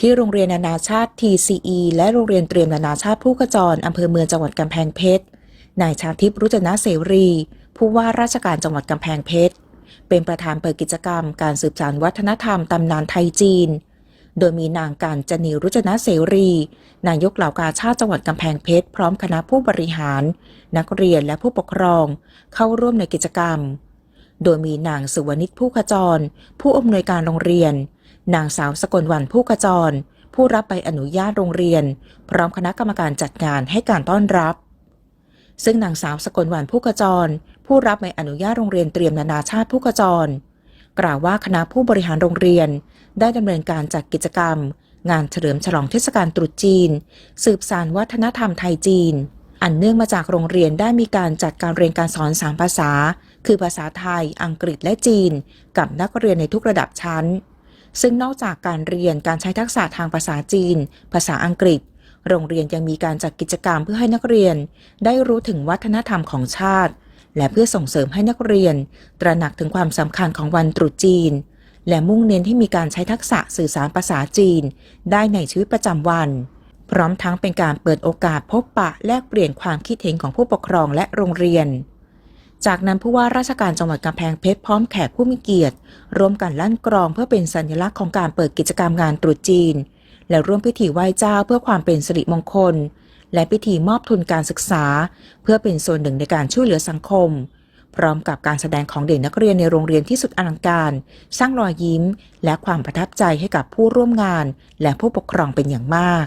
ที่โรงเรียนนานาชาติ TCE และโรงเรียนเตรียมนานาชาติผู้ขจรอำเภอเมืองจังหวัดกำแพงเพชร นายชาทิพย์รุจนะเสรี ผู้ว่าราชการจังหวัดกำแพงเพชร เป็นประธานเปิดกิจกรรม การสืบสานวัฒนธรรมตำนานไทยจีน โดยมีนางการจนีรุจนะเสรี นายกเหล่ากาชาติจังหวัดกำแพงเพชร พร้อมคณะผู้บริหาร นักเรียนและผู้ปกครอง เข้าร่วมในกิจกรรม โดยมีนางสุวรรณิตผู้ขจร ผู้อำนวยการโรงเรียน นางสาวสกลวันผู้ขจร ผู้รับใบอนุญาตโรงเรียน พร้อมคณะกรรมการจัดงานให้การต้อนรับ ซึ่งนางสาวสกลวันผู้ขจร ผู้รับใบอนุญาตโรงเรียนเตรียมนานาชาติผู้ขจร กล่าวว่าคณะผู้บริหารโรงเรียน ได้ดำเนินการจัดกิจกรรม งานเฉลิมฉลองเทศกาลตรุษจีน สืบสานวัฒนธรรมไทยจีน อันเนื่องมาจากโรงเรียนได้มีการจัดการเรียนการสอนสามภาษา คือภาษาไทย อังกฤษและจีน กับนักเรียนในทุกระดับชั้น ซึ่งนอกจากการเรียนการใช้ทักษะทางภาษาจีน ภาษาอังกฤษ โรงเรียนยังมีการจัดกิจกรรมเพื่อให้นักเรียน ได้รู้ถึงวัฒนธรรมของชาติ และเพื่อส่งเสริมให้นักเรียน ตระหนักถึงความสำคัญของวันตรุษจีน และมุ่งเน้นให้มีการใช้ทักษะสื่อสารภาษาจีน ได้ในชีวิตประจำวัน พร้อมทั้งเป็นการเปิดโอกาสพบปะแลกเปลี่ยนความคิดเห็นของผู้ปกครองและโรงเรียน จากนั้นผู้ว่าราชการจังหวัดกำแพงเพชรพร้อมแขกผู้มีเกียรติ ร่วมกันลั่นกรองเพื่อเป็นสัญลักษณ์ของการเปิดกิจกรรมงานตรุษจีน และร่วมพิธีไหว้เจ้าเพื่อความเป็นสิริมงคล และพิธีมอบทุนการศึกษา เพื่อเป็นส่วนหนึ่งในการช่วยเหลือสังคม พร้อมกับการแสดงของเด็กนักเรียนในโรงเรียนที่สุดอลังการ สร้างรอยยิ้ม และความประทับใจให้กับผู้ร่วมงาน และผู้ปกครองเป็นอย่างมาก